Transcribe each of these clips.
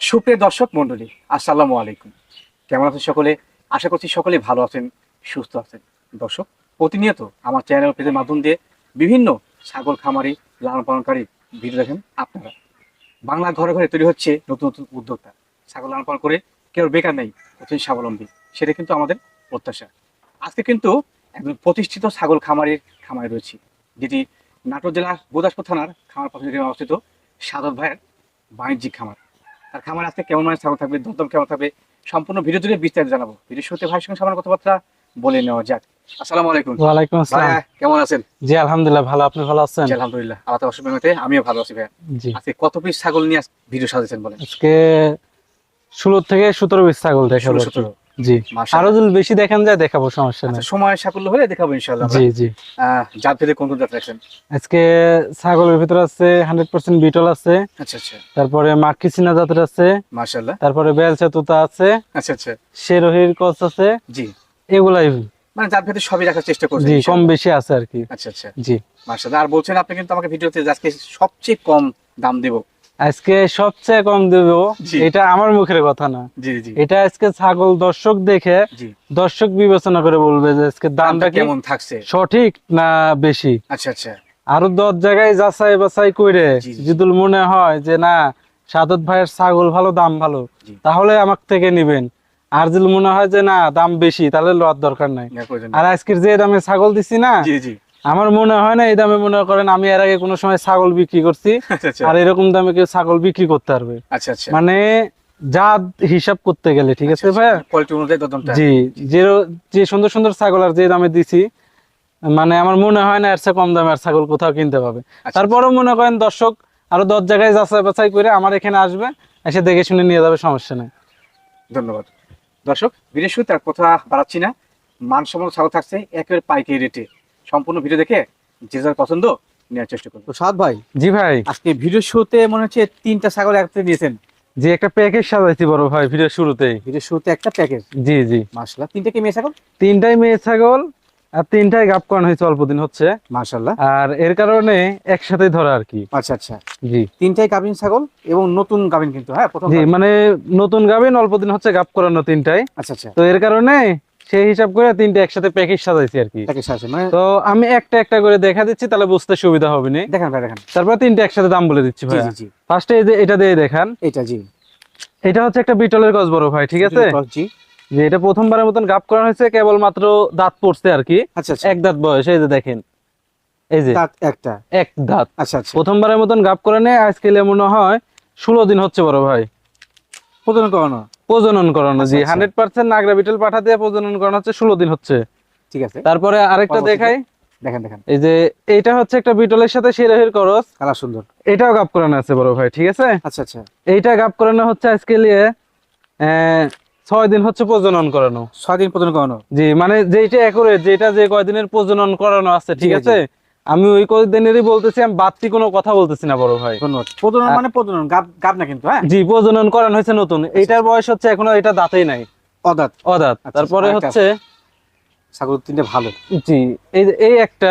সুপ্রিয় দর্শক মন্ডলী আসসালামু আলাইকুম। কেমন আছেন সকলে? আশা করছি সকলে ভালো আছেন, সুস্থ আছেন। দর্শক, প্রতিনিয়ত আমার চ্যানেল পেজের মাধ্যম দিয়ে বিভিন্ন ছাগল খামারি, লালন পালনকারী ভিডিও দেখেন আপনারা। বাংলা ঘরে ঘরে তৈরি হচ্ছে নতুন নতুন উদ্যোক্তা। ছাগল লালন পালন করে কেউ বেকার নেই হচ্ছেন স্বাবলম্বী। সেটা কিন্তু আমাদের প্রত্যাশা। আজকে কিন্তু একজন প্রতিষ্ঠিত ছাগল খামারির খামারে রয়েছি। যেটি নাটোর জেলার বোদাসপুর থানার খামার পাশে অবস্থিত সাদত ভাইয়ের বাণিজ্যিক খামার। তার খামার আজকে কেমন মানে ছাগল থাকবে দমদম কেমন থাকবে সম্পূর্ণ ভিডিও জুড়ে বিস্তারিত জানাব। ভিডিও শুরুতে ভাইয়ের সঙ্গে সামান্য কথাবার্তা বলে নেওয়া যাক। আসসালামু আলাইকুম। আসসালাম। কেমন আছেন? জি আলহামদুলিল্লাহ ভালো। আপনি ভালো আছেন? জি, আলহামদুলিল্লাহ। আল্লাহ তাআলার অসীম রহমতে আমিও ভালো আছি ভাইয়া। জি। আজকে কত পিস ছাগল নিয়ে ভিডিও বলেন? আজকে ষোলো থেকে সতেরো পিস ছাগল দেখাবো আর। সতেরো। জি। আরও যদি বেশি দেখেন যায় দেখাবো সমস্যা নেই। আচ্ছা, সময় সাফল্য হলে দেখাবো ইনশাআল্লাহ জি জি। জাত ভেদে কোন কোন জাত রাখছেন? আজকে ছাগলের ভিতরে আছে বিটল আচ্ছা আচ্ছা। তারপরে মাক্কি চিনা জাতের আছে। মাশাআল্লাহ। তারপরে বেলচা তুতা আছে। আচ্ছা আচ্ছা। শেরোহির কচ আছে। জি। এগুলাই মানে জাত ভেদে সবই রাখার চেষ্টা করছেন জি কম বেশি আছে আর কি। আচ্ছা আচ্ছা। জি। মাশাআল্লাহ। আর বলছেন আপনি কিন্তু আমাকে ভিডিওতে আজকে সবচেয়ে কম দাম দেব। আজকে সবচেয়ে কম দেবো। এটা আমার মুখের কথা না। এটা আজকে ছাগল দর্শক দেখে দর্শক বিবেচনা করে বলবে যে আজকে দামটা কেমন থাকছে? সঠিক না বেশি? আচ্ছা আচ্ছা। আরও দশ জায়গায় যাচাই বাছাই করে। যদি মনে হয় যে না সাদত ভাইয়ের ছাগল ভালো দাম ভালো তাহলে আমার থেকে নিবেন। আর যদি মনে হয় যে না দাম বেশি তাহলে লওয়ার দরকার নাই। আর। আজকের যে দামে ছাগল দিছি না আমার মনে হয় না এই দামে মনে করেন আমি এর আগে কোনো সময় ছাগল বিক্রি করছি। আচ্ছা আচ্ছা। আর এরকম দামে কেউ ছাগল বিক্রি করতে পারবে। আচ্ছা আচ্ছা। মানে যা হিসাব করতে গেলে ঠিক আছে ভাইয়া? জি যে যে সুন্দর সুন্দর ছাগল আর যে দামে দিছি মানে আমার মনে হয় না এর চেয়ে কম দামে আর ছাগল কোথাও কিনতে পাবে। তারপরেও মনে করেন দর্শক আরও দশ জায়গায় যাচাই বাছাই করে আমার এখানে আসবে এসে দেখে শুনে নিয়ে যাবে সমস্যা নেই। ধন্যবাদ। দর্শক শুরুতে আর কথা বাড়াচ্ছি না। মানসম্মত ছাগল থাকছে একেবারে পাইকারি রেটে। সম্পূর্ণ ভিডিও দেখে যে যার পছন্দ নেওয়ার চেষ্টা করব সাদ ভাই জি ভাই। আজকে ভিডিও শুরুতে মনে হচ্ছে তিনটা ছাগল একসাথে নিয়েছেন যে একটা প্যাকেজ সাজাইছি বড় ভাই ভিডিও শুরুতেই। ভিডিও শুরুতে একটা প্যাকেজ জি জি। মাশাল্লাহ তিনটা কি মেয়ে ছাগল? তিনটাই মেয়ে ছাগল আর তিনটাই গাপ করানো হয়েছে অল্প দিন হচ্ছে। মাশাল্লাহ আর এর কারণে একসাথে ধরা আর কি। আচ্ছা আচ্ছা। জি। তিনটাই গাভিন ছাগল এবং নতুন গাভিন কিন্তু হ্যাঁ প্রথম জি মানে নতুন গাবিন অল্প দিন হচ্ছে গাপ করানো তিনটাই। আচ্ছা আচ্ছা। তো এর কারণে সেই হিসাব করে তিনটে একসাথে প্যাকেজ সাজাইছি আর কি। মানে তো আমি একটা একটা করে দেখা দিচ্ছি তাহলে বুঝতে সুবিধা হবে না। দেখেন ভাই দেখেন। তারপর তিনটে একসাথে দাম বলে দিচ্ছি ভাই জি জি। ফার্স্টে এই যে এটা দিয়ে দেখান। এটা জি। এটা হচ্ছে একটা বিটলের গজ বড় ভাই ঠিক আছে? জি। যে এটা প্রথমবারের মতন গাপ করানো হয়েছে কেবলমাত্র দাঁত পড়ছে আর কি। আচ্ছা আচ্ছা। এক দাঁত বয়স এই যে দেখেন। এই যে। দাঁত একটা। এক দাঁত। আচ্ছা আচ্ছা। প্রথমবারের মতন গাপ করানে আজকে মনে হয় ষোলো দিন হচ্ছে বড় ভাই। প্রজনন করানো প্রজনন করানো আচ্ছা, জি আচ্ছা। হান্ড্রেড পার্সেন্ট নাগরা বিটল পাঠা দিয়ে প্রজনন করানো হচ্ছে ষোলো দিন হচ্ছে। ঠিক আছে। তারপরে আরেকটা দেখাই। দেখেন দেখেন। এই যে এইটা হচ্ছে একটা বিটলের সাথে শিরাহির করস। কালার সুন্দর। এটাও গাপ করানো আছে বড় ভাই ঠিক আছে? আচ্ছা আচ্ছা। এইটা গাপ করানো হচ্ছে আজকে নিয়ে আহ, ছয় দিন হচ্ছে প্রজনন করানো। ছয় দিন প্রজনন করানো। জি মানে যেটা একরে যেটা যে কয়দিনের প্রজনন করানো আছে ঠিক আছে? আমি ওই কয়দিনেরই বলতেছি আমি বাড়তি কোনো কথা বলতেছি না বড় ভাই। প্রজনন মানে প্রজনন গাব গাব না কিন্তু হ্যাঁ? জি প্রজনন করানো হয়েছে নতুন। এইটার বয়স হচ্ছে এখনও এটা দাঁতেই নাই। অদাত। অদাঁত। আচ্ছা, তারপরে হচ্ছে ছাগল তিনটে ভালো। জি এই এই একটা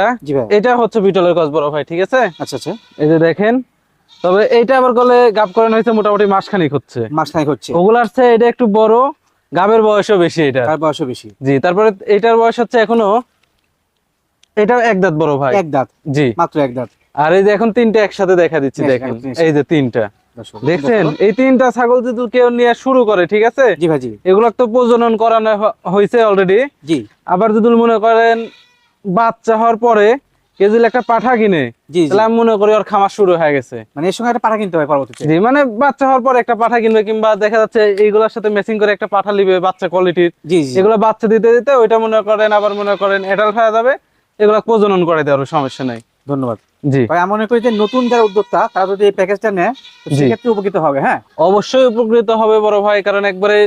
এটা হচ্ছে বিটলের গছ বড় ভাই ঠিক আছে? আচ্ছা আচ্ছা। এই যে দেখেন তবে এইটা আবার গলে গাব করানো হয়েছে মোটামুটি মাসখানিক হচ্ছে। মাসখানেক হচ্ছে। ওগুলার চেয়ে এটা একটু বড় গাবের বয়সও বেশি এটা। বয়সও বেশি। জি তারপরে এটার বয়স হচ্ছে এখনও এটাও এক দাঁত বড় ভাই। এক দাঁত। জি। মাত্র এক দাঁত। আর এই যে এখন তিনটা একসাথে দেখা দিচ্ছি দেখেন এই যে তিনটা। দেখছেন? এই তিনটা ছাগল যদি কেউ নিয়ে শুরু করে ঠিক আছে? জি ভাই এগুলো তো প্রজনন করানো হয়েছে অলরেডি জি। আবার যদি মনে করেন বাচ্চা হওয়ার পরে কেউ যদি একটা পাঠা কিনে জি জি। তাহলে আমি মনে করি ওর খামার শুরু হয়ে গেছে। মানে এর সঙ্গে একটা পাঠা কিনতে হয় পরবর্তীতে। জি মানে বাচ্চা হওয়ার পর একটা পাঠা কিনবে কিংবা দেখা যাচ্ছে এইগুলোর সাথে ম্যাচিং করে একটা পাঠা নিবে বাচ্চা কোয়ালিটির জি জি এগুলো বাচ্চা দিতে দিতে ওইটা মনে করেন আবার মনে করেন এটাল খাওয়া যাবে। এগুলো প্রজনন করে দেওয়ার সমস্যা নাই। ধন্যবাদ। জি। ভাই আমি মনে করি যে নতুন যারা উদ্যোক্তা তারা যদি এই প্যাকেজটা নেয়। সেক্ষেত্রে উপকৃত হবে হ্যাঁ? অবশ্যই উপকৃত হবে বড় ভাই কারণ একবারে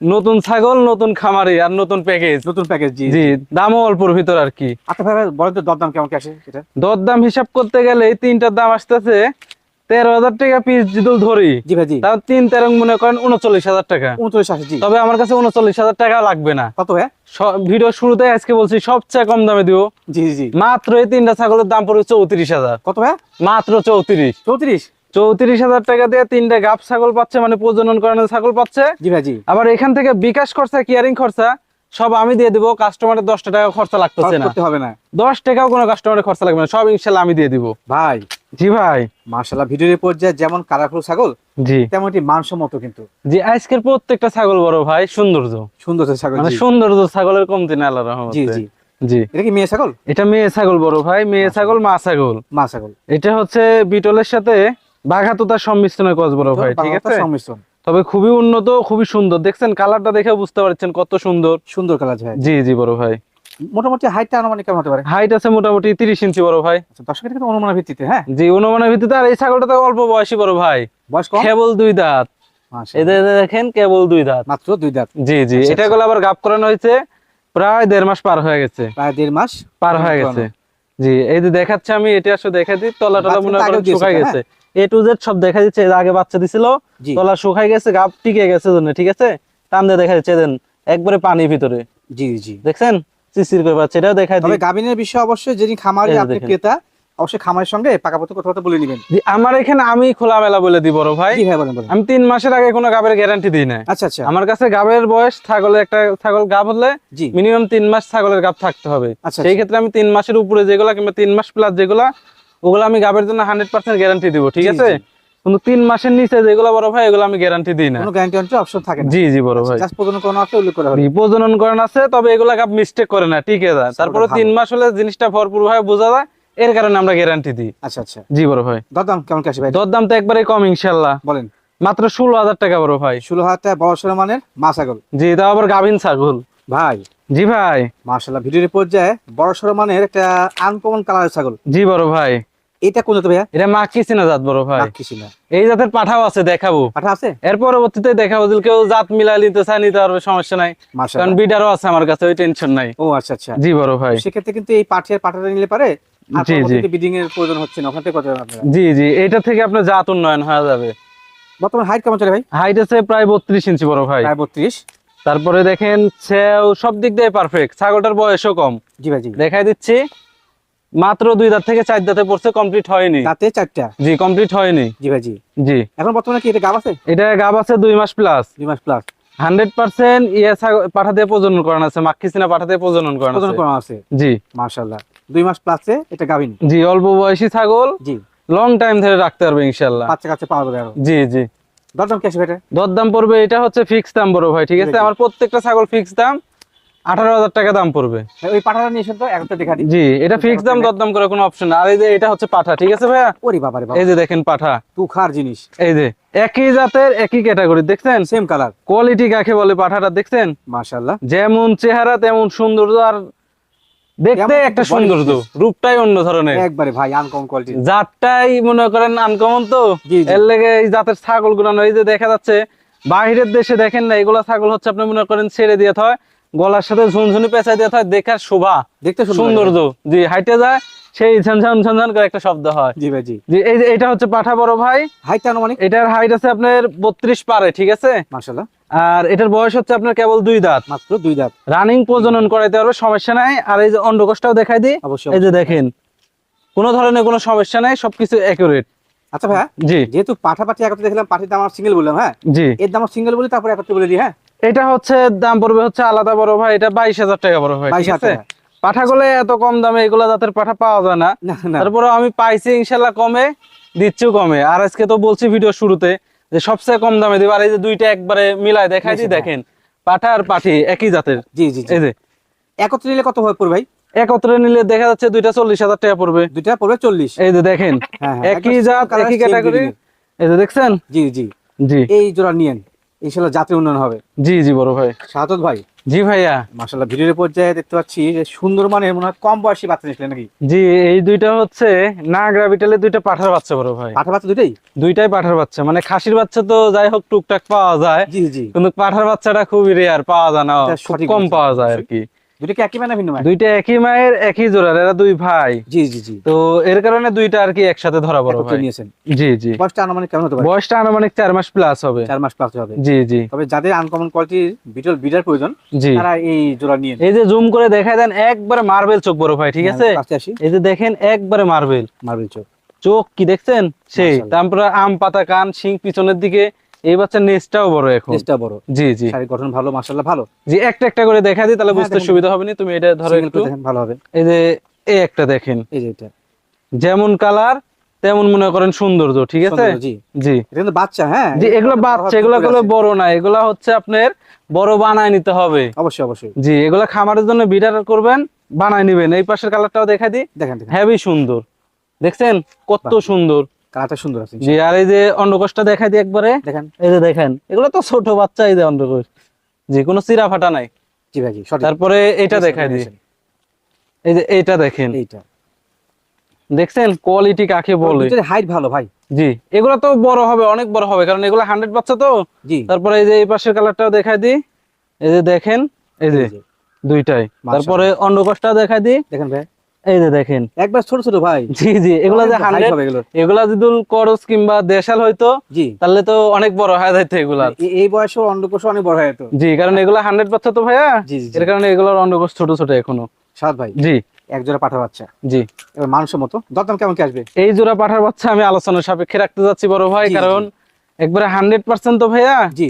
নতুন ছাগল নতুন খামারি আর নতুন প্যাকেজ নতুন প্যাকেজ জি জি দামও অল্পর ভিতর আর কি। আচ্ছা ভাই বলেন তো দরদাম কেমন কি আসে সেটা দর দাম হিসাব করতে গেলে এই তিনটার দাম আসতেছে তেরো হাজার টাকা পিস যদি ধরি জি ভাই জি। তিন তেরো মনে করেন উনচল্লিশ হাজার টাকা। উনচল্লিশ জি। তবে আমার কাছে উনচল্লিশ হাজার টাকা লাগবে না। কত হ্যাঁ ভিডিও শুরুতে আজকে বলছি সবচেয়ে কম দামে দিব। জি জি মাত্র এই তিনটা ছাগলের দাম পড়বে চৌত্রিশ হাজার। কত হ্যাঁ মাত্র চৌত্রিশ। চৌত্রিশ? চৌত্রিশ হাজার টাকা দিয়ে তিনটে ছাগল পাচ্ছে মানে প্রজনন করানোর ছাগল পাচ্ছে। জি ভাই আবার এখান থেকে বিকাশ খরচা কিয়ারিং খরচা সব আমি দিয়ে দিব কাস্টমারের দশটা টাকা খরচা লাগতেছে না। হবে না। দশ টাকাও কোনো কাস্টমারের খরচা লাগবে না সব ইনশাল্লাহ আমি দিয়ে দিব। ভাই। জি ভাই। মার্শাল্লাহ ভিডিওর পর্যায়ে যেমন কালারফুল ছাগল জি। তেমনটি মানসম্মত কিন্তু। জি আজকের প্রত্যেকটা ছাগল বড় ভাই সৌন্দর্য। সুন্দর আছে ছাগল মানে জি। সৌন্দর্য ছাগলের কমতি না আল্লাহ জি রহমতে। জি জি। এটা কি মেয়ে ছাগল? এটা মেয়ে ছাগল বড় ভাই মেয়ে ছাগল মা ছাগল। মা ছাগল। এটা হচ্ছে বিটলের সাথে বাঘাততার সংমিশ্রণে কস বড় ভাই ঠিক আছে? সংমিশ্রণ। তবে খুবই উন্নত খুবই সুন্দর। দেখছেন কালারটা দেখে বুঝতে পারছেন কত সুন্দর। সুন্দর কালার ভাই। জি জি বড় ভাই। মোটামুটি হাইটটা আনুমানিক কেমন হতে পারে? হাইট আছে মোটামুটি তিরিশ ইঞ্চি বড় ভাই। আচ্ছা দর্শকের কিন্তু অনুমানের ভিত্তিতে হ্যাঁ? জি অনুমানের ভিত্তিতে। আর এই ছাগলটা তো অল্প বয়সী বড় ভাই। বয়স কম? কেবল দুই দাঁত। এদের দেখেন কেবল দুই দাঁত। মাত্র দুই দাঁত। জি জি আচ্ছা, এটা গুলো আবার গাপ করানো হয়েছে। প্রায় দেড় মাস পার হয়ে গেছে। প্রায় দেড় মাস পার হয়ে গেছে। জি এই যে দেখাচ্ছে আমি এটা আসলে দেখা দিই। তলা টলা মনে করেন শুকাই গেছে। এ টু জেড সব দেখা দিচ্ছে এর আগে বাচ্চা দিছিল তলা শুকাই গেছে গাপ টিকে গেছে জন্য ঠিক আছে? টান দিয়ে দেখা যাচ্ছে দেন একবারে পানির ভিতরে। জি জি দেখছেন? চিচির করে পাচ্ছে এটাও দেখা দিই। গাভিনের বিষয়ে অবশ্যই যিনি খামারি আপনি ক্রেতা অবশ্যই খামারের সঙ্গে পাকাপোক্ত কথাবার্তা বলে নেবেন। আমার এখানে আমি খোলামেলা বলে দিই বড় ভাই। আমি তিন মাসের আগে কোনো গাবের গ্যারান্টি দিই না আচ্ছা আচ্ছা। আমার কাছে গাবের বয়স ছাগলের একটা ছাগল গাব হলে মিনিমাম তিন মাস ছাগলের গাব থাকতে হবে। আচ্ছা সেই ক্ষেত্রে আমি তিন মাসের উপরে যেগুলা কিংবা তিন মাস প্লাস যেগুলা ওগুলো আমি গাবের জন্য হান্ড্রেড পার্সেন্ট গ্যারান্টি দিব ঠিক আছে? কিন্তু তিন মাসের নিচে যেগুলো বড় ভাই এগুলো আমি গ্যারান্টি দিই না। কোনো গ্যারান্টি অপশন থাকে না। জি জি বড় ভাই। জাস্ট আছে উল্লেখ করা প্রজনন করেন আছে তবে এগুলা গাব মিস্টেক করে না টিকে যায় তারপরে তিন মাস হলে জিনিসটা ভরপুর ভাবে বোঝা যায় এর কারণে আমরা গ্যারান্টি দিই। আচ্ছা আচ্ছা। জি বড় ভাই। দরদাম কেমন কি আসে ভাই? দর দাম তো একবারে কম ইনশাল্লাহ বলেন। মাত্র ষোলো হাজার টাকা বড় ভাই। ষোলো হাজার টাকা বড় সড়ো মানের মা ছাগল। জি তাও আবার গাভিন ছাগল। ভাই। জি ভাই। মার্শাল্লাহ ভিডিওর পর্যায়ে বড় সড়ো মানের একটা আনকমন কালারের ছাগল। জি বড় ভাই। এটা কোন জাত ভাইয়া? এটা মা কি জাত বড় ভাই। কিছু না এই জাতের পাঠাও আছে দেখাবো। পাঠা আছে? এর পরবর্তীতে দেখাবো যদি কেউ জাত মিলাই নিতে চায় নিতে পারবে সমস্যা নাই। কারণ বিডারও আছে আমার কাছে ওই টেনশন নাই। ও আচ্ছা আচ্ছা। জি বড় ভাই। সেক্ষেত্রে কিন্তু এই পাঠিয়ার পাঠাটা নিলে পারে জি, জি। বিডিং এর প্রয়োজন হচ্ছে না। ওখান কত জি জি। এটা থেকে আপনার জাত উন্নয়ন হয়ে যাবে। বর্তমান হাইট কেমন চলে ভাই? হাইট আছে প্রায় বত্রিশ ইঞ্চি বড় ভাই। প্রায় বত্রিশ। তারপরে দেখেন সেও সব দিক দিয়ে পারফেক্ট ছাগলটার বয়সও কম। জি ভাই জি। দেখাই দিচ্ছি। মাত্র দুই দাঁত থেকে চার দাঁতে পড়ছে কমপ্লিট হয়নি। রাতে চারটা? জি কমপ্লিট হয়নি। জি ভাই জি। জি এখন বর্তমানে কি এটা গাব আছে? এটা গাব আছে দুই মাস প্লাস দুই মাস প্লাস হান্ড্রেড পার্সেন্ট ইয়ে প্রজনন করানো আছে প্রজনন করানো আছে। জি। মার্শাল্লাহ দুই মাস প্লাসে এটা গাবিন? জি অল্প বয়সী ছাগল। জি। লং টাইম ধরে রাখতে পারবে ইনশাল্লাহ বাচ্চা কাছে পাওয়া যাবে আরও। জি জি। দরদাম কি আসবে এটা দরদাম পড়বে এটা হচ্ছে ফিক্স দাম বড় ভাই ঠিক আছে? ঠিক আছে। আমার প্রত্যেকটা ছাগল ফিক্স দাম। আঠারো হাজার টাকা দাম পড়বে। ওই পাঠাটা নিয়ে তো একটা দেখা দিই জি এটা ফিক্স দাম দরদাম করে কোনো অপশন আর এই যে এটা হচ্ছে পাঠা ঠিক আছে ভাইয়া? ওরে বাবা রে এই যে দেখেন পাঠা। তুখার জিনিস। এই যে একই জাতের একই ক্যাটাগরি দেখছেন? সেম কালার কোয়ালিটি কাকে বলে পাঠাটা দেখছেন? মার্শাল্লাহ যেমন চেহারা তেমন সৌন্দর্য আর দেখতে একটা সৌন্দর্য। রূপটাই অন্য ধরনের। একবারে ভাই আনকমন কোয়ালিটি জাতটাই মনে করেন আনকমন তো। এর লেগে এই জাতের ছাগলগুলো এই যে দেখা যাচ্ছে বাহিরের দেশে দেখেন না এগুলা ছাগল হচ্ছে আপনি মনে করেন ছেড়ে দিয়ে হয় গলার সাথে ঝুনঝুনি পেঁচাই দিয়ে হয় দেখার শোভা দেখতে সুন্দর সৌন্দর্য। জি হাইটে যায় সেই ঝনঝন ঝনঝন করে একটা শব্দ হয়। জি ভাই জি। জি এই যে এটা হচ্ছে পাঠা বড় ভাই। হাইট আনুমানিক? এটার হাইট আছে আপনার বত্রিশ পারে ঠিক আছে? মার্শাল্লাহ আর এটার বয়স হচ্ছে আপনার কেবল দুই দাঁত। মাত্র দুই দাঁত। রানিং প্রজনন করাইতে পারবে সমস্যা নাই। আর এই যে অন্ডকোষটাও দেখাই দিই। অবশ্যই এই যে দেখেন কোনো ধরনের কোনো সমস্যা নাই সবকিছু অ্যাকুরেট আচ্ছা ভাইয়া জি। যেহেতু পাঠা পাঠি একত্রে দেখলাম পাঠির দাম আমার সিঙ্গেল বললাম হ্যাঁ? জি। এর দাম সিঙ্গেল বলি তারপরে একত্রে বলে দিই হ্যাঁ? এটা হচ্ছে দাম পড়বে হচ্ছে আলাদা বড় ভাই এটা বাইশ হাজার টাকা বড় ভাই বাইশ ঠিক হাজার আছে টাকা। এত কম দামে এগুলো জাতের পাঠা পাওয়া যায় না। তারপরে আমি পাইছি ইনশাল্লাহ কমে দিচ্ছিও কমে। আর আজকে তো বলছি ভিডিও শুরুতে যে সবচেয়ে কম দামে দিব আর এই যে দুইটা একবারে মিলাই দেখাই দেখেন পাঠা আর পাঠি একই জাতের। জি জি এই যে। একত্রে নিলে কত হবে পড়বে ভাই? একত্রে নিলে দেখা যাচ্ছে দুইটা চল্লিশ হাজার টাকা পড়বে। দুইটা পড়বে চল্লিশ। এই যে দেখেন হ্যাঁ, হ্যাঁ, একই জাত একই ক্যাটাগরি এই যে দেখছেন? জি জি। জি। এই জোড়া নিয়েন। ইনশাল্লাহ জাতীয় উন্নয়ন হবে। জি জি বড় ভাই। সাহায্য ভাই। জি ভাইয়া। মাসাল্লাহ ভিডিওর পর্যায়ে দেখতে পাচ্ছি যে সুন্দর মানের মনে হয় কম বয়সী বাচ্চা নিয়েছিলেন নাকি? জি এই দুইটা হচ্ছে না গ্রাভিটালে দুইটা পাঠার বাচ্চা বড় ভাই। পাঠার বাচ্চা দুইটাই? দুইটাই পাঠার বাচ্চা মানে খাসির বাচ্চা তো যাই হোক টুকটাক পাওয়া যায় জি জি। কিন্তু পাঠার বাচ্চাটা খুবই রেয়ার পাওয়া যায় না সঠিক কম পাওয়া যায় আর কি। দুইটা একই মানে ভিন্ন দুইটা একই মায়ের একই জোড়ার এরা দুই ভাই। জি জি জি। তো এর কারণে দুইটা আর কি একসাথে ধরা বড় একত্রে ভাই। নিয়েছেন জি জি। বয়সটা আনুমানিক কেমন হতে পারে? বয়সটা আনুমানিক চার মাস প্লাস হবে। চার মাস প্লাস হবে। জি জি। তবে যাদের আনকমন কোয়ালিটির বিটল বিডার প্রয়োজন তারা এই জোড়া নিয়ে এই যে জুম করে দেখাই দেন একবারে মার্বেল চোখ বড় ভাই ঠিক আছে? এই যে দেখেন একবারে মার্বেল মার্বেল চোখ। চোখ কি দেখছেন? সেই তারপরে আম পাতা কান শিং পিছনের দিকে এই বাচ্চার নেজটাও বড় এখন। চেষ্টা বড়। জি জি। গঠন ভালো মাশাআল্লাহ ভালো। জি একটা একটা করে দেখা দিই তাহলে হ্যাঁ, বুঝতে সুবিধা হবে না। তুমি এটা ধরো একটু। দেখেন ভালো হবে। এই যে এই একটা দেখেন। এই যে এটা। যেমন কালার তেমন মনে করেন সৌন্দর্য ঠিক আছে? জি। জি। এটা কিন্তু বাচ্চা হ্যাঁ? জি এগুলো বাচ্চা এগুলো পুকুর বড় না এগুলা হচ্ছে আপনার বড় বানায় নিতে হবে। অবশ্যই অবশ্যই। জি এগুলা খামারের জন্য বিডার করবেন বানায় নিবেন। এই পাশের কালারটাও দেখা দিই। দেখেন দেখেন। হেভি সুন্দর। দেখছেন? কত সুন্দর। কালারটা সুন্দর আছে জি আর এই যে অন্ডকোষটা দেখা দিই একবারে। দেখেন। এই যে দেখেন এগুলো তো ছোট বাচ্চা এই যে অন্ডকোষ। জি কোনো চিরা ফাটা নাই। জি ভাই তারপরে এটা দেখা দিই এই যে এইটা দেখেন। এইটা। দেখছেন কোয়ালিটি কাকে বলে? হাইট ভালো ভাই। জি এগুলো তো বড় হবে অনেক বড় হবে কারণ এগুলো হান্ড্রেড বাচ্চা তো। জি। তারপরে এই যে এই পাশের কালারটাও দেখাই দিই এই যে দেখেন এই যে দুইটাই। তারপরে অন্ডকোষটা দেখাই দিই দেখেন ভাই। এই যে দেখেন। একবার ছোট ছোট ভাই। জি জি এগুলো যে হান্ড্রেড এগুলা যদি করস কিংবা দেশাল হইতো জি। তাহলে তো অনেক বড় হয়ে যাইতো এগুলা। এই বয়সে অন্ডকোষ অনেক বড় হয় জি কারণ এগুলা হান্ড্রেড বাচ্চা তো ভাইয়া? জি এর কারণে এগুলোর অন্ডকোষ ছোট ছোট এখনও। ভাই জি। এক জোড়া পাঠা বাচ্চা। জি। এবার মানুষের মতো। দরদাম কেমন কি আসবে? এই জোড়া পাঠার বাচ্চা আমি আলোচনার সাপেক্ষে রাখতে যাচ্ছি বড় ভাই। কারণ একবারে হান্ড্রেড পার্সেন্ট তো ভাইয়া? জি।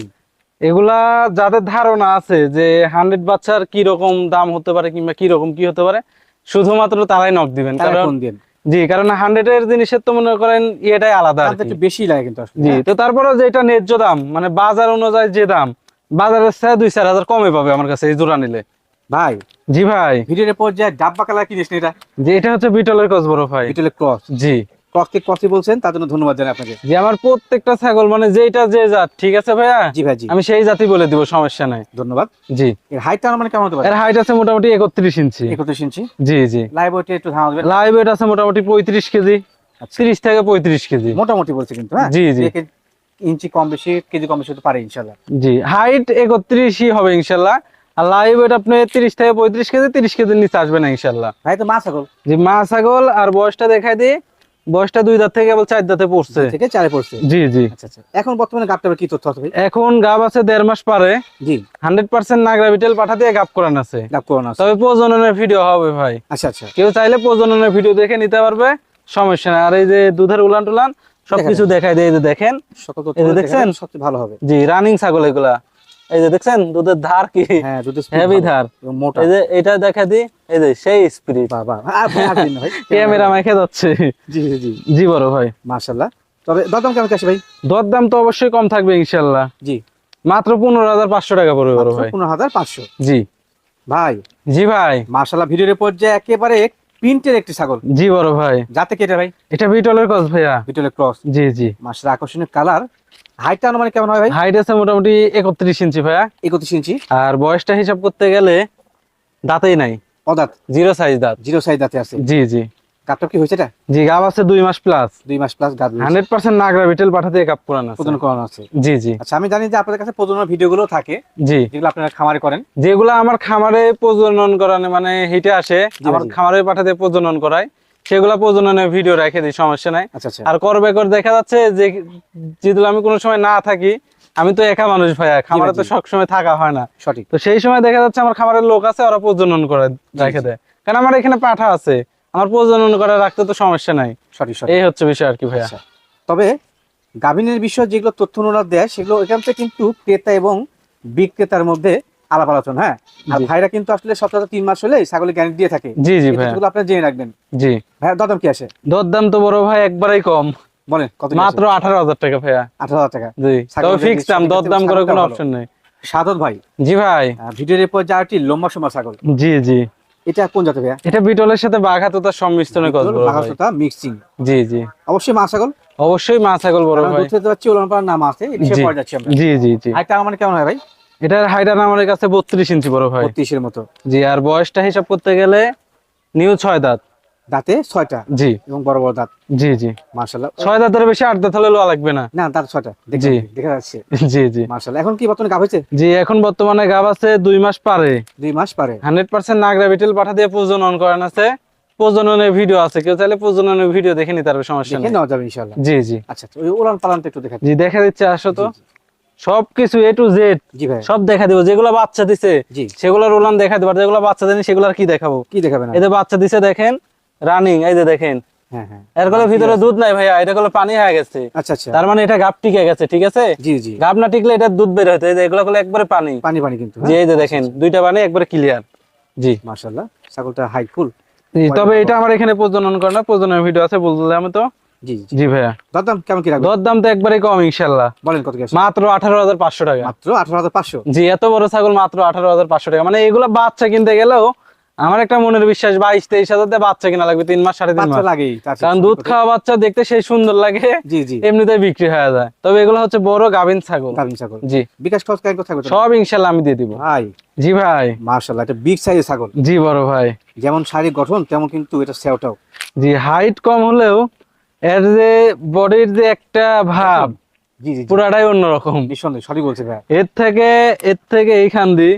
এগুলা যাদের ধারণা আছে যে হান্ড্রেড বাচ্চার কি রকম দাম হতে পারে কিংবা কি রকম কি হতে পারে শুধুমাত্র তারাই নক দিবেন কারণ দিন জি কারণ হান্ড্রেড এর জিনিসের তো মনে করেন ইয়েটাই আলাদা। একটু বেশি লাগে কিন্তু জি? তো তারপরে যেটা ন্যায্য দাম মানে বাজার অনুযায়ী যে দাম বাজারের চেয়ে দুই চার হাজার কমে পাবে আমার কাছে এই জোড়া নিলে। ভাই জি ভাই। ভিডিওর পর যে ডাব্বা কালার কিনিস এটা? যে এটা হচ্ছে বিটলের ক্রস বড় ভাই। বিটলের ক্রস জি। ক্রস কে বলছেন তার জন্য ধন্যবাদ জানাই আপনাকে। যে আমার প্রত্যেকটা ছাগল মানে যেটা যে জাত ঠিক আছে ভাইয়া? জি ভাই জি। আমি সেই জাতি বলে দিব সমস্যা নাই। ধন্যবাদ। জি। এর হাইটটা মানে কেমন হতে পারে? এর হাইট আছে মোটামুটি একত্রিশ ইঞ্চি। একত্রিশ ইঞ্চি? জি জি। লাইভ ওয়েটে একটু ধারণা দেবেন। লাইভ ওয়েট আছে মোটামুটি পঁয়ত্রিশ কেজি। আচ্ছা। থেকে কেজি। মোটামুটি বলছে কিন্তু হ্যাঁ? জি, জি। ইঞ্চি কম বেশি কেজি কম বেশি হতে পারে ইনশাল্লাহ জি হাইট একত্রিশই হবে ইনশাল্লাহ আর লাইভ ওয়েট আপনি তিরিশ থেকে পঁয়ত্রিশ কেজি তিরিশ কেজির নিচে আসবে না ইনশাল্লাহ ভাই তো মা ছাগল। জি মা ছাগল আর বয়সটা দেখাই দিই। বয়সটা দুই দাঁত থেকে কেবল চার দাঁতে পড়ছে। থেকে চারে পড়ছে। জি জি। আচ্ছা আচ্ছা। এখন বর্তমানে গাপটা কি তথ্য আছে এখন গাব আছে দেড় মাস পারে। জি। হান্ড্রেড পার্সেন্ট নাগরা বিটেল পাঠা দিয়ে গাব করান আছে। গাপ করোনা আছে। তবে প্রজননের ভিডিও হবে ভাই। আচ্ছা আচ্ছা। কেউ চাইলে প্রজননের ভিডিও দেখে নিতে পারবে সমস্যা নাই। আর এই যে দুধের উলান টুলান সবকিছু দেখাই দেয় দেখেন, দেখছেন? সবচেয়ে ভালো হবে। জি রানিং ছাগল এগুলা। এই যে দেখছেন দুধের ধার কি? হ্যাঁ দুধের হেভি ধার। মোটা। এই যে এটা দেখা দি এই যে সেই স্পিরিট বাবা ভাই ক্যামেরা মাইকে যাচ্ছে। জি জি জি বড় ভাই। মাশাআল্লাহ। তবে দরদাম কেমন কি আসে ভাই তো অবশ্যই কম থাকবে ইনশাল্লাহ জি। মাত্র পনেরো হাজার পাঁচশো টাকা পড়বে বড় ভাই। পনেরো হাজার পাঁচশো? জি। ভাই। জি ভাই। মাশাআল্লাহ ভিডিওর পর যে একেবারে প্রিন্টের একটি ছাগল। জি বড় ভাই। যাতে কেটে ভাই। এটা বিটলের কস ভাইয়া। ভিডিওর ক্রস জি জি। মাশাআল্লাহ আকর্ষণীয় কালার হাইটটা মানে কেমন হয় ভাই? হাইট আছে মোটামুটি একত্রিশ ইঞ্চি ভাইয়া। একত্রিশ ইঞ্চি। আর বয়সটা হিসাব করতে গেলে দাঁতেই নাই। অদাত? জিরো সাইজ দাঁত। জিরো সাইজ দাঁতে আছে। জি জি। কি হয়েছে এটা? জি গাব আছে দুই মাস প্লাস দুই মাস plus hundred percent Nagra Beetal পাঠাতে কাপ আছে। করানো আছে। জি জি। আচ্ছা আমি জানি যে আপনাদের কাছে প্রজনন ভিডিওগুলো থাকে। জি। যেগুলো আপনারা খামারে করেন। যেগুলো আমার খামারে প্রজনন করানো মানে হিটে আসে আমার খামারে পাঠাতে প্রজনন করায়। সেগুলা প্রজননের ভিডিও রেখে দিই সমস্যা নাই। আচ্ছা আচ্ছা। আর করবে কর দেখা যাচ্ছে যে যেগুলো আমি কোনো সময় না থাকি আমি তো একা মানুষ ভাইয়া খামারে তো সবসময় থাকা হয় না। সঠিক। তো সেই সময় দেখা যাচ্ছে আমার খামারের লোক আছে ওরা প্রজনন করে রেখে দেয়। কারণ আমার এখানে পাঠা আছে আমার প্রজনন করে রাখতে তো সমস্যা নাই। সঠিক সঠিক। এই হচ্ছে বিষয় আর কি ভাইয়া। আচ্ছা। তবে গাভিনের বিষয়ে যেগুলো তথ্য অনুরাধ দেয় সেগুলো এখান থেকে কিন্তু ক্রেতা এবং বিক্রেতার মধ্যে আলাপ আলোচনা হ্যাঁ? আর ভাইরা কিন্তু আসলে সপ্তাহে তিন মাস হলে ছাগলের গ্যারান্টি দিয়ে থাকে। জি জি এই ভাইয়া। তথ্যগুলো আপনারা জেনে রাখবেন। জি। ভাইয়া দরদাম কি আসে? দরদাম তো বড় ভাই একবারেই কম। বলেন কত মাত্র আঠারো হাজার টাকা ভাইয়া। আঠারো হাজার টাকা। জি তবে ফিক্স দাম দরদাম করার কোনো অপশন নেই। সাদত ভাই। জি ভাই। ভিডিওর এরপর যা লম্বা সময় ছাগল। জি জি। এটা কোন জাতের ভাইয়া? এটা বিটলের সাথে বাঘাতো তার সম্মিশ্রণে কস বড় ভাই। বাঘাসোতা মিক্সিং জি জি। অবশ্যই মা ছাগল? অবশ্যই মা ছাগল বড় ভাই। দুধ খেতে পাচ্ছি ওলান পাড়ার নাম আছে এই বিষয়ে জি যাচ্ছি আমরা। জি জি জি। হাইটটা মানে কেমন হয় ভাই? এটার হাইটার আমার কাছে বত্রিশ ইঞ্চি বড় ভাই। বত্রিশের মতো। জি আর বয়সটা হিসাব করতে গেলে নিউ ছয় দাঁত। দাঁতে ছয়টা? জি। এবং বড় বড় দাঁত? জি জি। মার্শাল্লাহ ছয় দাঁতের বেশি আট দাঁত হলে লোয়া লাগবে না। না দাঁত ছয়টা। দেখে জি। দেখা যাচ্ছে। জি জি। মার্শাল্লাহ এখন কি বর্তমানে হয়েছে? জি এখন বর্তমানে গাব আছে দুই মাস পারে। দুই মাস পারে। হান্ড্রেড পার্সেন্ট নাগরা বিটেল পাঠা দিয়ে প্রজনন করেন আছে। প্রজননের ভিডিও আছে। কেউ চাইলে প্রজননের ভিডিও দেখে নিতে পারবে সমস্যা নেই। নেওয়া যাবে ইনশাল্লাহ জি জি। আচ্ছা আচ্ছা, ওই উলান পালানটা একটু দেখা জি দেখা দিচ্ছে আসো তো। সবকিছু এ টু জেড সব দেখা দিব। যেগুলো বাচ্চা দিছে সেগুলো রোলান দেখা দিবার যেগুলো বাচ্চা দেয়নি সেগুলো কি দেখাবো? কি দেখাবেন? এই যে বাচ্চা দিছে দেখেন রানিং এই যে দেখেন। হ্যাঁ হ্যাঁ। এর গলে ভিতরে দুধ নাই ভাইয়া এটা গলে পানি হয়ে গেছে। আচ্ছা আচ্ছা। তার মানে এটা টিকে গেছে ঠিক আছে? জি জি। গাপ না টিকলে এটা দুধ বের হতো এগুলো গলে একবারে পানি। পানি পানি কিন্তু জি এই যে দেখেন দুইটা পানি একবারে ক্লিয়ার জি। মাশাআল্লাহ ছাগলটা হাইটফুল তবে এটা আমার এখানে প্রজনন করে না প্রজননের ভিডিও আছে বললাম তো। জি জি জি। ভাইয়া। দাম কেমন কি রাখবেন? দর তো একবারে কম ইনশাল্লাহ বলেন কত কি মাত্র আঠারো হাজার পাঁচশো টাকা। মাত্র আঠারো হাজার পাঁচশো? জি এত বড় ছাগল মাত্র আঠারো হাজার পাঁচশো টাকা। মানে এগুলো বাচ্চা কিনতে গেলেও আমার একটা মনের বিশ্বাস বাইশ তেইশ হাজার বাচ্চা কিনা লাগবে তিন মাস সাড়ে তিন মাস। কারণ দুধ খাওয়া বাচ্চা দেখতে সেই সুন্দর লাগে জি জি। এমনিতে বিক্রি হয়ে যায়। তবে এগুলো হচ্ছে বড় গাভিন ছাগল। গাভিন ছাগল। জি। বিকাশ খরচ থাকবে? সব ইনশাল্লাহ আমি দিয়ে দিব। ভাই। জি ভাই। মাশাআল্লাহ এটা বিগ সাইজের ছাগল। জি বড় ভাই। যেমন শারীরিক গঠন তেমন কিন্তু এটা সেওটাও। জি হাইট কম হলেও এর যে বডির যে একটা ভাব। পুরাটাই অন্যরকম। সঠিক বলছে ভাই এর থেকে এর থেকে এইখান দি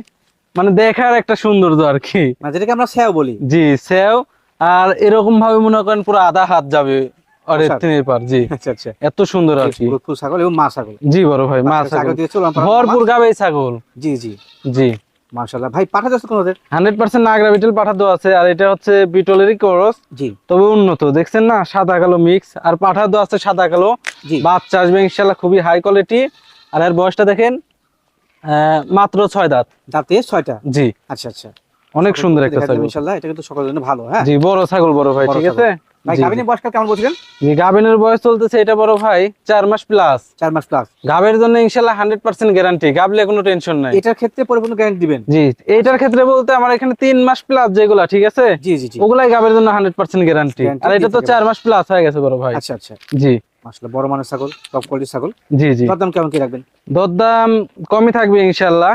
মানে দেখার একটা সৌন্দর্য আর কি। মানে যেটাকে আমরা সেও বলি। জি সেও। আর এরকম ভাবে মনে করেন পুরো আধা হাত যাবে আচ্ছা। জি। আচ্ছা আচ্ছা। এত সুন্দর আর কি। ছাগল এবং মা ছাগল। জি বড় ভাই মা ছাগল দিয়ে ভরপুর গাবে ছাগল। জি জি। জি। মাশাআল্লাহ। ভাই পাঠা যাচ্ছে কোন ওদের? হান্ড্রেড পার্সেন্ট নাগরা বিটল পাঠাতো আছে আর এটা হচ্ছে বিটলেরই করস জি। তবে উন্নত দেখছেন না? সাদা কালো মিক্স আর পাঠাতো আছে সাদা কালো। বাচ্চা আসবে খুবই হাই কোয়ালিটি আর এর বয়সটা দেখেন আহ, মাত্র ছয় দাঁত। জি। আচ্ছা আচ্ছা। অনেক সুন্দর একটা ছাগল। ইনশাআল্লাহ এটা কিন্তু সকলের জন্য ভালো হ্যাঁ? জি বড় ছাগল বড় ভাই ঠিক আছে? ভাই জি, গাভিনের কেমন বলছিলেন? জি গাভিনের বয়স চলতেছে এটা বড় ভাই চার মাস প্লাস মাস প্লাস গাবের জন্য গ্যারান্টি গাবলে কোনো টেনশন নাই। এটার ক্ষেত্রে পরিপূর্ণ গ্যারান্টি দিবেন? জি এইটার ক্ষেত্রে বলতে আমার এখানে মাস প্লাস যেগুলা ঠিক আছে? জি জি জি। ওগুলাই গাবের জন্য হান্ড্রেড পার্সেন্ট গ্যারান্টি আর এটা তো মাস প্লাস হয়ে গেছে বড় ভাই। আচ্ছা আচ্ছা। জি। মাশাআল্লাহ বড় মানের ছাগল টপ কোয়ালিটির ছাগল। জি জি। দাম কেমন কি রাখবেন? দরদাম কমই থাকবে ইনশাল্লাহ।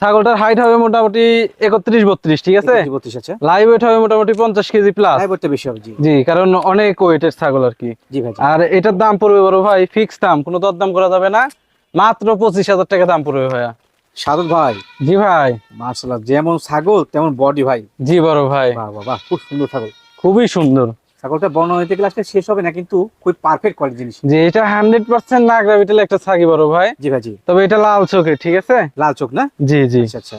ছাগলটার হাইট হবে মোটামুটি একত্রিশ বত্রিশ ঠিক আছে? লাইভ ওয়েট হবে মোটামুটি পঞ্চাশ কেজি প্লাস বেশি জি। কারণ অনেক ওয়েটের ছাগল আর কি। আর এটার দাম পড়বে বড় ভাই ফিক্স দাম কোনো দরদাম করা যাবে না। মাত্র পঁচিশ হাজার টাকা দাম পড়বে ভাইয়া। সাদত ভাই। জি ভাই। মাশাআল্লাহ যেমন ছাগল তেমন বডি ভাই। জি বড় ভাই। বাহ বাহ খুব সুন্দর ছাগল। খুবই সুন্দর। ছাগলটা বর্ণনা হইতে গেলে আজকে শেষ হবে না কিন্তু খুব পারফেক্ট কোয়ালিটি জিনিস। যে এটা হান্ড্রেড পার্সেন্ট না গ্রাভিটাল একটা ছাগি বড় ভাই। জি ভাই জি তবে এটা লাল চোখে ঠিক আছে? লাল চোখ না? জি জি। আচ্ছা আচ্ছা।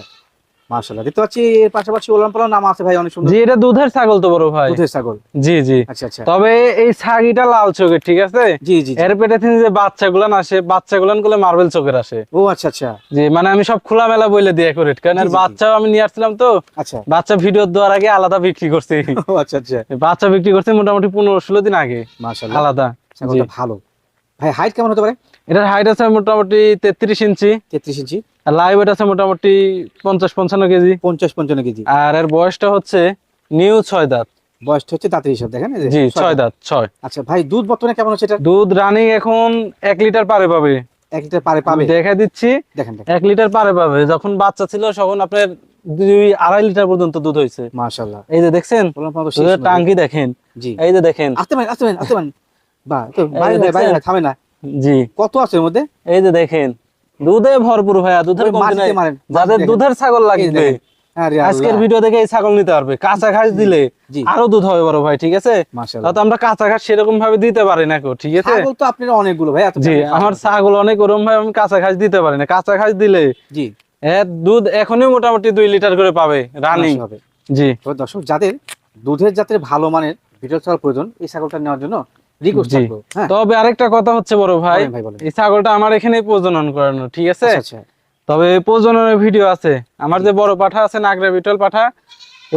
মাশাআল্লাহ। দেখতে পাচ্ছি এর পাশাপাশি ওলাম পালাম নাম আছে ভাই অনেক সুন্দর। জি এটা দুধের ছাগল তো বড় ভাই। দুধের ছাগল। জি জি। আচ্ছা আচ্ছা। তবে এই ছাগিটা লাল চোখের ঠিক আছে? জি জি জি। এর পেটে থেকে যে বাচ্চাগুলান আসে বাচ্চাগুলানগুলো মার্বেল চোখের আসে। ও আচ্ছা আচ্ছা। মানে আমি সব খোলামেলা বইলে দিয়ে করে কারণ এর। বাচ্চাও আমি নিয়ে আসছিলাম তো। আচ্ছা। বাচ্চা ভিডিও দেওয়ার আগে আলাদা বিক্রি করছি। ও আচ্ছা আচ্ছা। বাচ্চা বিক্রি করছি মোটামুটি পনেরো ষোলো দিন আগে। মাশাআল্লাহ। আলাদা। ভালো। ভাই হাইট কেমন হতে পারে? এটার হাইট আছে মোটামুটি তেত্রিশ ইঞ্চি। 33 ইঞ্চি। আর লাইভ ওয়েট আছে মোটামুটি পঞ্চাশ পঞ্চান্ন কেজি। 50 55 কেজি। আর এর বয়সটা হচ্ছে নিউ ছয় দাঁত। বয়সটা হচ্ছে দাঁতের হিসাব দেখেন? জি ছয় ছয় দাঁত। দাঁত ছয়। আচ্ছা ভাই দুধ বর্তমানে কেমন হচ্ছে এটা? দুধ রানিং এখন এক লিটার পারে পাবে। এক লিটার পারে পাবে? দেখা দিচ্ছি। দেখেন দেখেন। এক লিটার পারে পাবে। যখন বাচ্চা ছিল তখন আপনার দুই আড়াই লিটার পর্যন্ত দুধ হয়েছে। মাশাআল্লাহ। এই যে দেখছেন। টাঙ্কি দেখেন। জি। এই যে দেখেন। আসতে পারেন আসতে পারেন আসতে পারেন বাহ তো বাইরে বাইরে থামে না। জি। কত আছে এর মধ্যে? এই যে দেখেন দুধে ভরপুর ভাইয়া দুধের কমতি মারেন, যাদের দুধের ছাগল লাগবে আজকের ভিডিও দেখে এই ছাগল নিতে পারবে। কাঁচা ঘাস দিলে আরও দুধ হবে বড় ভাই ঠিক আছে? মাশাআল্লাহ। আমরা কাঁচা ঘাস সেরকম ভাবে দিতে পারি না কেউ ঠিক আছে? ছাগল তো আপনার অনেকগুলো ভাই জি আমার ছাগল অনেক ওরম ভাই আমি কাঁচা ঘাস দিতে পারি না। কাঁচা ঘাস দিলে জি। দুধ এখনই মোটামুটি দুই লিটার করে পাবে রানিং হবে জি। দর্শক যাদের দুধের যাতে ভালো মানের ভিডিও ছাড়ার প্রয়োজন এই ছাগলটা নেওয়ার জন্য রিকোয়েস্ট। হ্যাঁ। তবে আরেকটা কথা হচ্ছে বড় ভাই এই ছাগলটা আমার এখানে প্রজনন করানো ঠিক আছে? আচ্ছা আচ্ছা। তবে প্রজননের ভিডিও আছে। আমার যে বড় পাঠা আছে নাগরা বিটল পাঠা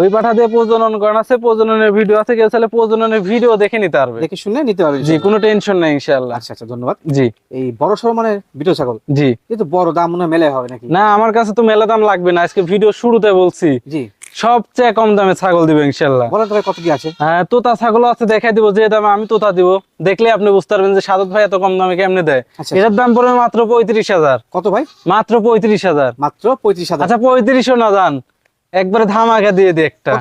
ওই পাঠা দিয়ে প্রজনন করানো আছে প্রজননের ভিডিও আছে কেউ চাইলে প্রজননের ভিডিও দেখে নিতে পারবে। দেখে শুনে নিতে পারবেন জি কোনো টেনশন নাই ইনশাআল্লাহ আচ্ছা আচ্ছা ধন্যবাদ। জি। এই বড় সড় মানের ভিডিও ছাগল? জি। কিন্তু বড় দাম মনে মেলে হবে নাকি? না আমার কাছে তো মেলা দাম লাগবে না আজকে ভিডিও শুরুতে বলছি। জি। সবচেয়ে কম দামে ছাগল দিবে ইনশাআল্লাহ। বলেন ভাই কত কি আছে? হ্যাঁ তোতা ছাগল আছে দেখাই দিব যে দামে আমি তোতা দিব। দেখলে আপনি বুঝতে পারবেন যে সাদত ভাই এত কম দামে কেমনে দেয়। আচ্ছা এটার দাম পড়বে মাত্র পঁয়ত্রিশ হাজার। কত ভাই? মাত্র পঁয়ত্রিশ হাজার। মাত্র পঁয়ত্রিশ হাজার। আচ্ছা পঁয়ত্রিশও না যান। একবারে ধামাকা দিয়ে দি একটা।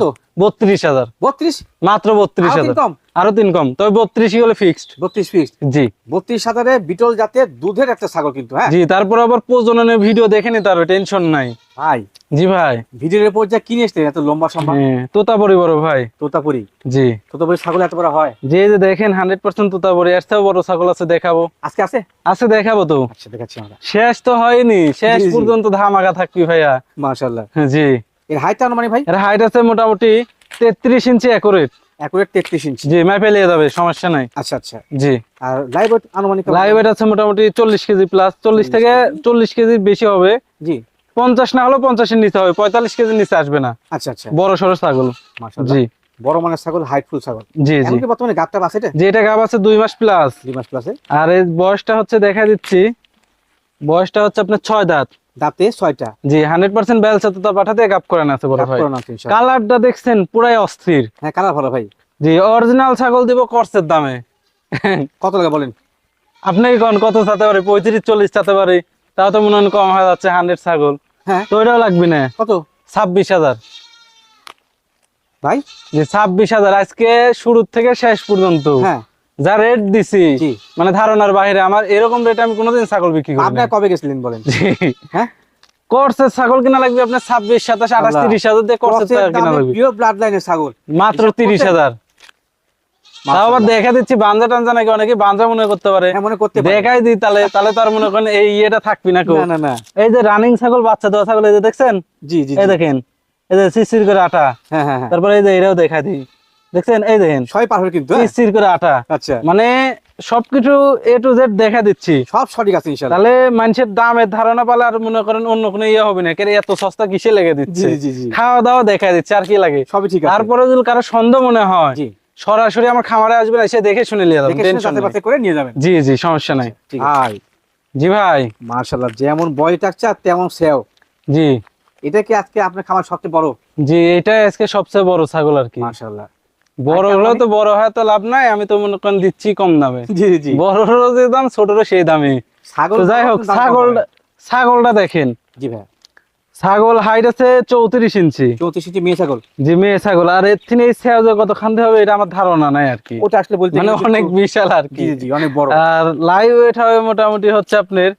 বত্রিশ হাজার। বত্রিশ? মাত্র বত্রিশ হাজার। আরও তিন কম? তবে বত্রিশই হলে ফিক্সড বত্রিশ ফিক্সড জি। বত্রিশ হাজারে বিটল জাতের দুধের একটা ছাগল কিন্তু হ্যাঁ? জি তারপর আবার প্রজননের ভিডিও দেখে নিতে পারবে টেনশন নাই। ভাই। জি ভাই। ভিডিওর উপর যা কিনে এসছেন এত লম্বা সম্ভব হ্যাঁ, তোতাপুরি বড় ভাই। তোতাপুরি? জি। তোতাপুরি ছাগল এত বড় হয়? যে যে দেখেন হান্ড্রেড পার্সেন্ট তোতাপুরি বড় ছাগল আছে দেখাবো। আজকে আছে? আছে দেখাবো তো। আচ্ছা দেখাচ্ছি আমরা। শেষ তো হয়নি শেষ। পর্যন্ত ধামাকা থাকবি ভাইয়া। মাশাআল্লাহ। জি। এর হাইটটা মানে ভাই? এর হাইট আছে মোটামুটি তেত্রিশ ইঞ্চি অ্যাকুরেট ইঞ্চি। জি মাপে নিয়ে যাবে সমস্যা নাই। আচ্ছা আচ্ছা। জি। আর লাইভ আনুমানিক লাইভ ওয়েট আছে মোটামুটি চল্লিশ কেজি প্লাস চল্লিশ থেকে চল্লিশ কেজি বেশি হবে। জি। পঞ্চাশ না হলেও পঞ্চাশের নিচে হবে পঁয়তাল্লিশ কেজির নিচে আসবে না। আচ্ছা আচ্ছা। বড় সড়ো ছাগল। মাশাআল্লাহ। জি। বড় মানের ছাগল হাইটফুল ছাগল। জি জি। বর্তমানে গাবটা আছে এটা? যে এটা গাব আছে দুই মাস প্লাস দুই মাস প্লাসে আর এর বয়সটা হচ্ছে দেখা দিচ্ছি বয়সটা হচ্ছে আপনার ছয় দাঁত। দাঁতে ছয়টা? জি হান্ড্রেড পার্সেন্ট ব্যালসা তো পাঠাতে করেন আছে বড় ভাই। কালারটা দেখছেন পুরাই অস্থির। হ্যাঁ কালার ভালো ভাই। জি অরিজিনাল ছাগল দিব কর্সের দামে। কত লাগে বলেন? আপনি কোন কত চাতে পারে? পঁয়ত্রিশ চল্লিশ চাতে পারে। তাও তো মনে হয় কম হয়ে যাচ্ছে হান্ড্রেড ছাগল। হ্যাঁ। তো ওইটাও লাগবে না। কত? ছাব্বিশ হাজার। ভাই? জি ছাব্বিশ হাজার আজকে শুরু থেকে শেষ পর্যন্ত। হ্যাঁ। যা রেট দিছি মানে ধারণার বাইরে আমার এরকম রেটে আমি কোনোদিন ছাগল বিক্রি করি আপনার কবে গেছিলেন বলেন? হ্যাঁ? কোর্সের ছাগল কিনা লাগবে আপনার ছাব্বিশ সাতাশ আঠাশ তিরিশ হাজার দিয়ে কোর্সের কিনা লাগবে। পিওর ব্লাড লাইনের ছাগল। মাত্র তিরিশ হাজার। আবার দেখা দিচ্ছি বাঞ্জা টাঞ্জা নাকি অনেকে বাঞ্জা মনে করতে পারে। হ্যাঁ মনে করতে দেখাই দিই তাহলে তাহলে তো আর মনে করেন এই ইয়েটা থাকবি না কেউ। না না না। এই যে রানিং ছাগল বাচ্চা দেওয়া ছাগল এই যে দেখছেন? জি জি এই দেখেন। এই যে শিরশির করে আটা। হ্যাঁ হ্যাঁ হ্যাঁ। তারপরে এই যে এটাও দেখা দিই। দেখছেন? এই দেখেন। ছয় পার কিন্তু হ্যাঁ? করে আটা। আচ্ছা। মানে সবকিছু এ টু জেড দেখা দিচ্ছি। সব সঠিক আছে ইনশাআল্লাহ। তাহলে মানুষের দামের ধারণা পালে আর মনে করেন অন্য কোনো ইয়ে হবে না কেন এত সস্তা কিসে লেগে দিচ্ছে? খাওয়া দাওয়া দেখা দিচ্ছে আর কি লাগে? সবই ঠিক আছে। তারপরে যদি কারও সন্দেহ মনে হয় সরাসরি আমার খামারে আসবেন এসে দেখে শুনে নিয়ে যাবেন টেনশন বাছাই করে নিয়ে যাবেন। জি জি সমস্যা নাই। ভাই। জি ভাই। মাশাআল্লাহ যেমন বডি স্ট্রাকচার তেমন সেও জি। এটা কি আজকে আপনার খামার সবচেয়ে বড়? জি এটাই আজকে সবচেয়ে বড় ছাগল আর কি। মাশাআল্লাহ। বড় আর হলেও তো বড় হয় তো লাভ নাই আমি তো মনে করেন দিচ্ছি কম দামে। জি জি। বড়রও যে দাম ছোটরও সেই দামে। ছাগল যাই হোক দাম কম ছাগলটা হয়। ছাগলটা দেখেন। জি ভাই। ছাগল হাইট আছে চৌত্রিশ ইঞ্চি। চৌত্রিশ ইঞ্চি মেয়ে ছাগল? জি মেয়ে ছাগল। আর এর থেকে এই ছাগল কত খান্তি হবে এটা আমার ধারণা নাই আর কি। ওটা আসলে বলতে মানে অনেক বিশাল আর কি। জি, অনেক বড়। আর লাইভ ওয়েট হবে মোটামুটি হচ্ছে আপনার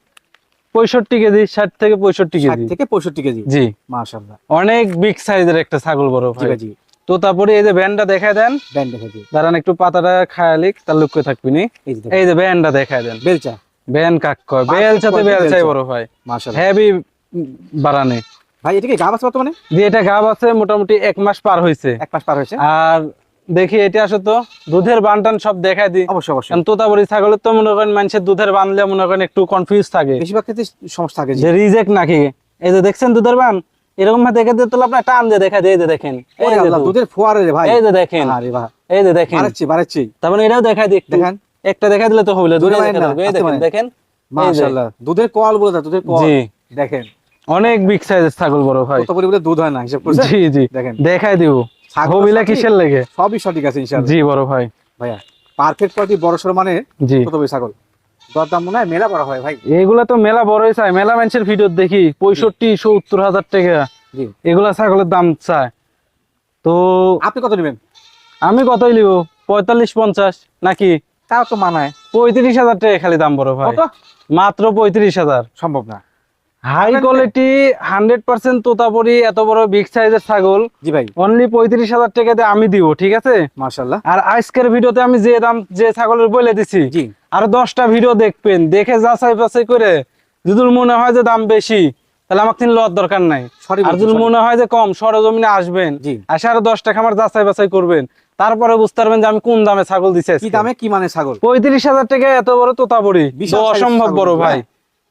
পঁয়ষট্টি কেজি ষাট থেকে পঁয়ষট্টি কেজি। থেকে পঁয়ষট্টি কেজি। জি। মাশাআল্লাহ। অনেক বিগ সাইজের একটা ছাগল বড় ভাই। জি তো তারপরে এই যে ব্যান্ডটা দেখায় দেন। ব্যান্ড দেখা জি দাঁড়ান একটু পাতাটা খায়ালিক তার লুক করে থাকবি নি? এই যে ব্যান্ডটা দেখায় দেন। বেলচা। ব্যান কাক কয়? পাঁচ বেল সাথে ফুট বেল চাই বেলচা। বড় ভাই। মাশাআল্লাহ। হেভি বাড়ানে। ভাই এটা কি গাব আছে বর্তমানে? যে এটা গাব আছে মোটামুটি এক মাস পার হয়েছে। এক মাস পার হয়েছে। আর দেখি এটা আসো তো দুধের বানটান সব দেখাই দি অবশ্যই অবশ্যই। তোতাবড়ি ছাগলের তো মনে করেন মানুষের দুধের বানলে মনে করেন একটু কনফিউজ থাকে। বেশিরভাগ ক্ষেত্রে সমস্যা থাকে যে রিজেক্ট নাকি? এই যে দেখছেন দুধের বান? এরকম ভাবে দেখে দিতে আপনার টান দিয়ে দেখা দিয়ে দেখেন। দুধের ফোয়ারে ভাই। এই যে দেখেন। আরে বাহ। এই যে দেখেন। বাড়াচ্ছি বাড়াচ্ছি। তারপরে এটাও দেখা দিই একটু। দেখান। একটা দেখা দিলে তো হবে আস্তে দেখেন দেখেন। মাশাআল্লাহ। দুধের কল বলে দুধের কল। দেখেন। অনেক বিগ সাইজের ছাগল বড় ভাই। কত পরিমাণে দুধ হয় না হিসাব করছে জি জি। দেখেন। দেখাই দিব। ছাগল হবিলা কিসের লেগে? সবই সঠিক আছে ইনশাআল্লাহ। জি বড় ভাই। ভাইয়া পারফেক্ট কোয়ালিটি বড় সড় মানে জি। কত বড় ছাগল? দর দাম মনে হয় মেলা বড় হয় ভাই। এগুলা তো মেলা বড়ই চাই। মেলা মানুষের ভিডিও দেখি পঁয়ষট্টি সত্তর হাজার টাকা। জি। এগুলা ছাগলের দাম চায় তো আপনি কত নেবেন? আমি কতই নিব? পঁয়তাল্লিশ পঞ্চাশ নাকি? তাও তো মানায়। পঁয়ত্রিশ হাজার টাকা খালি দাম বড় ভাই। কত? মাত্র পঁয়ত্রিশ হাজার। সম্ভব না। High quality hundred percent Totapari এত বড় বিগ সাইজের ছাগল। জি ভাই। অনলি পঁয়ত্রিশ হাজার টাকাতে আমি দিব ঠিক আছে? মাশাআল্লাহ। আর আজকের ভিডিওতে আমি যে দাম যে ছাগলের বলে দিছি জি। আর দশটা ভিডিও দেখবেন দেখে যাচাই বাছাই করে যদি মনে হয় যে দাম বেশি তাহলে আমার তিন লওয়ার দরকার নাই। সরি আর যদি মনে হয় যে কম সরজমিনে আসবেন আসে আরও দশ টাকা আমার যাচাই বাছাই করবেন। তারপরে বুঝতে পারবেন যে আমি কোন দামে ছাগল দিছি কি দামে কি মানে ছাগল? পঁয়ত্রিশ হাজার টাকা এত বড় তোতা বড়ি বিশাল size অসম্ভব বড় ভাই।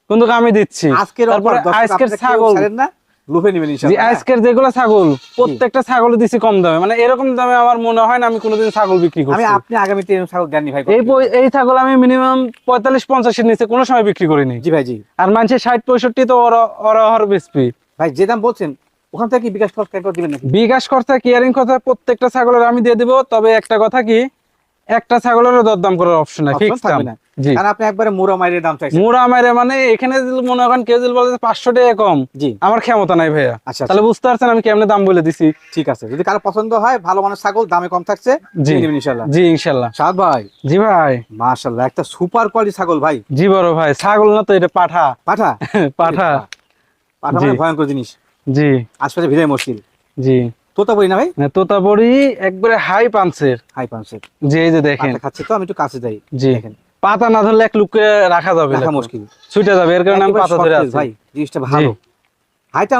কিন্তু আমি দিচ্ছি। তারপরে আজকের ছাগল। না লুফে নেবেন ইনশাআল্লাহ। আজকের যেগুলো ছাগল প্রত্যেকটা ছাগল দিছি কম দামে। মানে এরকম দামে আমার মনে হয় না আমি কোনোদিন ছাগল বিক্রি আমি আপনি আগামীতে এরকম ছাগল দেননি ভাই এই এই ছাগল আমি মিনিমাম নিচে কোনো সময় বিক্রি করিনি। জি ভাই জি। আর মানুষের ষাট পঁয়ষট্টি তো অরহর বেসপি ভাই যে দাম বলছেন ওখান থেকে বিকাশ খরচ করে দিবেন নাকি? বিকাশ খরচা কেয়ারিং খরচা প্রত্যেকটা ছাগলের আমি দিয়ে দিব। তবে একটা কথা কি একটা ছাগলের দরদাম করার অপশন নাই ফিক্স দাম। জি। কারণ আপনি একবারে মুড়া মাইরে দাম চাইছেন। মারে মানে এখানে মনে করেন কেউ যদি বলে যে পাঁচশো টাকা কম জি। আমার ক্ষমতা নাই ভাইয়া। আচ্ছা তাহলে বুঝতে পারছেন আমি কেমনে দাম বলে দিছি। ঠিক আছে যদি কারও পছন্দ হয় ভালো মানের ছাগল দামে কম থাকছে জি। ইনশাআল্লাহ। জি ইনশাল্লাহ সাদ ভাই। জি ভাই। মাশাআল্লাহ একটা সুপার কোয়ালিটি ছাগল ভাই। জি বড় ভাই ছাগল না তো এটা পাঠা। পাঠা? পাঠা। পাঠা মানে ভয়ঙ্কর জিনিস। জি। আশপাশে ভিড়ে মুশকিল জি। তোতা বলি না ভাই? তোতাবড়ি একবারে হাই পাঞ্চের হাই পাঁচশো যে এই যে দেখেন। খাচ্ছে তো আমি একটু কাছে যাই জি। দেখেন। পাতা না ধরলে এক লুকে রাখা যাবে রাখা। মুশকিল। ছুটে যাবে এর কারণে আমি পাতা ধরে আছি। ভাই জিনিসটা ভালো।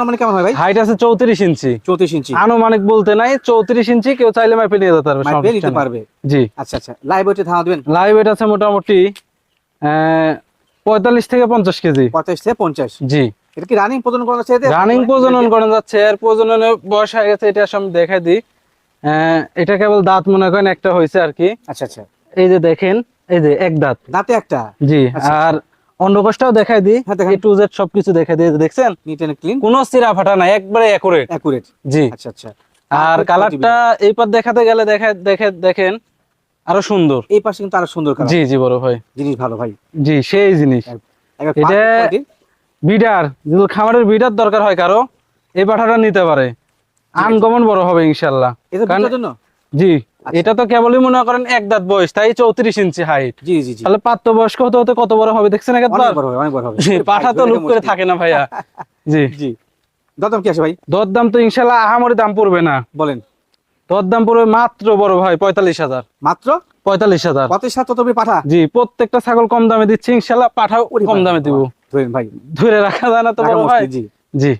মানে কেমন হয় ভাই? হাইট আছে চৌত্রিশ ইঞ্চি। চৌত্রিশ ইঞ্চি। আনুমানিক বলতে নাই চৌত্রিশ ইঞ্চি কেউ চাইলে মাপে নিয়ে যেতে পারবে নিতে পারবে। জি। আচ্ছা আচ্ছা লাইভ ওয়েটে ধারণা দিবেন? লাইভ ওয়েট আছে মোটামুটি পঁয়তাল্লিশ থেকে পঞ্চাশ কেজি। পঞ্চাশ থেকে পঞ্চাশ। জি। এটা কি রানিং প্রজনন করা আছে এতে? রানিং প্রজনন করা যাচ্ছে। এর প্রজননের বয়স হয়ে গেছে এটা আমি দেখাই দিই। এটা কেবল দাঁত মনে করেন একটা হয়েছে আর কি। আচ্ছা আচ্ছা। এই যে দেখেন এই যে এক দাঁত। দাঁতে একটা? জি আচ্ছা। আর অন্ডকোষটাও দেখাই দিই। এ টু জেড সবকিছু দেখাই দেখছেন? নিট এন্ড ক্লিন কোনো চিরা ফাটা নাই একবারে অ্যাকুরেট অ্যাকুরেট জি। আচ্ছা আচ্ছা। আর কালারটা এই পার দেখাতে গেলে দেখে দেখে দেখেন আরও সুন্দর। এই পাশে কিন্তু আরও সুন্দর কালার জি জি বড় ভাই। জিনিস ভালো ভাই। জি সেই জিনিস। এটা-। বিডার যদি খামারের বিডার দরকার হয় কারও এই পাঠাটা নিতে পারে। আনকমন বড় হবে ইনশাল্লাহ। জি এটা তো কেবলই মনে করেন এক দাঁত বয়স তাই চৌত্রিশ ইঞ্চি হাইট জি জি তাহলে প্রাপ্ত বয়স্ক হতে হতে কত বড় হবে দেখছেন পাঠা তো লুক করে থাকে না ভাইয়া। জি। জি। দাম কি আছে ভাই? দর দাম তো ইনশাল্লাহ আহামরি দাম পড়বে না। বলেন। দর দাম পড়বে মাত্র বড় ভাই পঁয়তাল্লিশ হাজার। মাত্র? পঁয়তাল্লিশ হাজার। সাত তত পাঠা। জি প্রত্যেকটা ছাগল কম দামে দিচ্ছি ইনশাল্লাহ পাঠাও কম দামে দিব। ভাই ধরে রাখা যায় না তো ভাই? জি। জি।